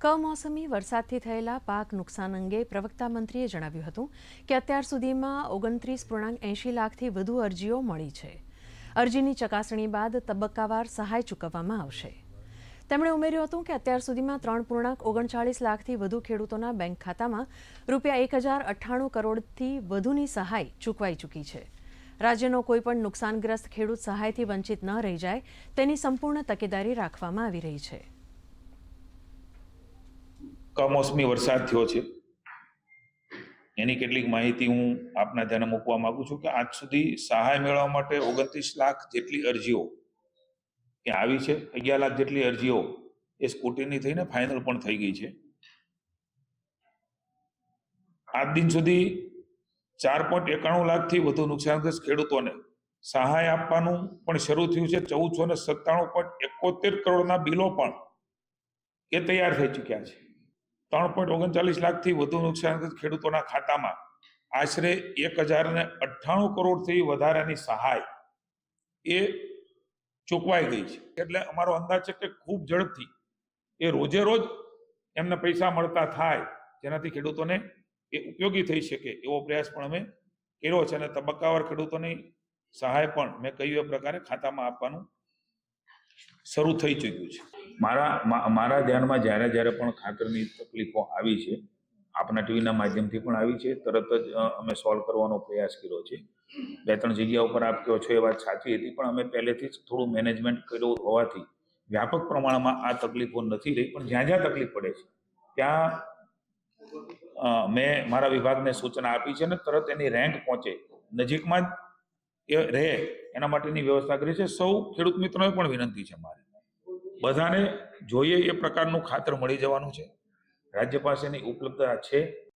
કમોસમી વરસાદથી થયેલા પાક નુકસાન અંગે પ્રવક્તા મંત્રીએ જણાવ્યું હતું કે અત્યાર સુધીમાં ઓગણત્રીસ પૂર્ણાંક એંશી લાખથી વધુ અરજીઓ મળી છે. અરજીની ચકાસણી બાદ તબક્કાવાર સહાય ચૂકવવામાં આવશે. તેમણે ઉમેર્યું હતું કે અત્યાર સુધીમાં ત્રણ પૂર્ણાંક ઓગણચાળીસ લાખથી વધુ ખેડૂતોના બેંક ખાતામાં રૂપિયા એક હજાર અઠ્ઠાણું કરોડથી વધુની સહાય ચૂકવાઈ ચૂકી છે. રાજ્યનો કોઈપણ નુકસાનગ્રસ્ત ખેડૂત સહાયથી વંચિત ન રહી જાય તેની સંપૂર્ણ તકેદારી રાખવામાં આવી રહી છે. કમોસમી વરસાદ થયો છે. એની કેટલીક માહિતી હું આપના ધ્યાને મૂકવા માંગુ છું કે આજ સુધી સહાય મેળવવા માટે ઓગણત્રીસ લાખ જેટલી અરજીઓ કે આવી છે, અગિયાર લાખ જેટલી અરજીઓ એ સ્કૂટીની થઈને ફાઇનલ પણ થઈ ગઈ છે. આજ દિન સુધી ચાર પોઈન્ટ એકાણું લાખથી વધુ નુકસાનગ્રસ્ત ખેડૂતોને સહાય આપવાનું પણ શરૂ થયું છે. ચૌદસો ને સત્તાણું પોઈન્ટ એકોતેર કરોડના બિલો પણ એ તૈયાર થઈ ચૂક્યા છે. ત્રણ પોઈન્ટ ઓગણચાલીસ લાખથી વધુ નુકસાનગ્રસ્ત ખેડૂતોના ખાતામાં. આશરે એક હજાર ને અઠ્ઠાણું કરોડથી વધારાની સહાય. એ ચૂકવાઈ ગઈ છે. એટલે અમારો અંદાજ છે કે ખૂબ ઝડપથી એ રોજે રોજ એમને પૈસા મળતા થાય, જેનાથી ખેડૂતોને એ ઉપયોગી થઈ શકે એવો પ્રયાસ પણ અમે કર્યો છે અને તબક્કાવાર ખેડૂતોની સહાય પણ મેં કહ્યું એ પ્રકારે ખાતામાં આપવાનું શરૂ થઈ ચૂક્યું છે. મારા મારા ધ્યાનમાં જ્યારે જ્યારે પણ ખાતરની તકલીફો આવી છે, આપના ટીવીના માધ્યમથી પણ આવી છે, તરત જ અમે સોલ્વ કરવાનો પ્રયાસ કર્યો છે. બે, ત્રણ જગ્યા ઉપર આપ કહો છો એ વાત સાચી હતી, પણ અમે પહેલેથી જ થોડું મેનેજમેન્ટ કર્યું હોવાથી વ્યાપક પ્રમાણમાં આ તકલીફો નથી રહી, પણ જ્યાં જ્યાં તકલીફ પડે છે, ત્યાં મેં મારા વિભાગને સૂચના આપી છે ને તરત એની રેન્ક પહોંચે. નજીકમાં જ એ રહે એના માટેની વ્યવસ્થા કરી છે. સૌ ખેડૂત મિત્રોને પણ વિનંતી છે મારી. બધાને જોઈએ એ પ્રકારનું ખાતર મળી જવાનું છે. રાજ્ય પાસેની ઉપલબ્ધતા છે.